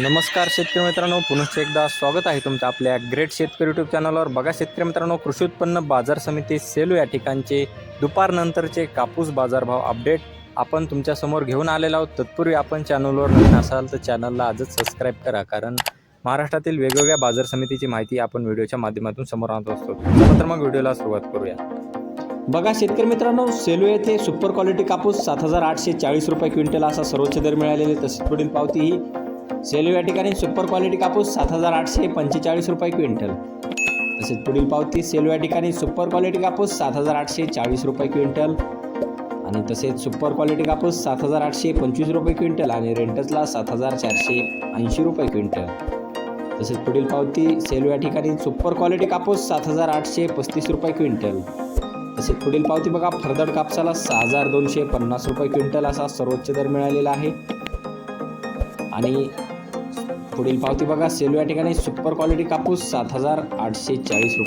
नमस्कार शेतकरी मित्रांनो पुनश्च एकदा स्वागत आहे तुमचं आपल्या ग्रेट शेतकरी यूट्यूब चॅनलवर बघा शेतकरी मित्रांनो कृषी उत्पन्न बाजार समिती सेलू या ठिकाणचे दुपारनंतरचे कापूस बाजारभाव अपडेट आपण तुमच्यासमोर घेऊन आलेलो आहोत. तत्पूर्वी आपण चॅनलवर नवीन असाल तर चॅनलला आजच सबस्क्राईब करा कारण महाराष्ट्रातील वेगवेगळ्या बाजार समितीची माहिती आपण व्हिडिओच्या माध्यमातून समोर आणत असतो. तर मग व्हिडिओला सुरुवात करूया. बघा शेतकरी मित्रांनो सेलू येथे सुपर क्वालिटी कापूस सात हजार आठशे चाळीस रुपये क्विंटल असा सर्वोच्च दर मिळालेले तसेच पुढील पावती ही सेलू या ठिकाणी सुपर क्वालिटी कापूस सात हजार आठशे पंचेचाळीस रुपये क्विंटल. तसेच पुढील पावती सेलू या ठिकाणी सुपर क्वालिटी कापूस सात हजार आठशे चाळीस रुपये क्विंटल. आणि तसेच सुपर क्वालिटी कापूस सात हजार आठशे पंचवीस रुपये क्विंटल आणि रेंटसला सात हजार चारशे ऐंशी रुपये क्विंटल. तसेच पुढील पावती सेलू या ठिकाणी सुपर क्वालिटी कापूस सात हजार आठशे पस्तीस रुपये क्विंटल. तसेच पुढील पावती बघा फरदड कापसाला सहा हजार दोनशे पन्नास रुपये क्विंटल असा सर्वोच्च दर मिळालेला आहे. आणि पुढील पावती बघा सेलू या ठिकाणी सुपर क्वालिटी कापूस सात हजार आठशे चाळीस रुपये.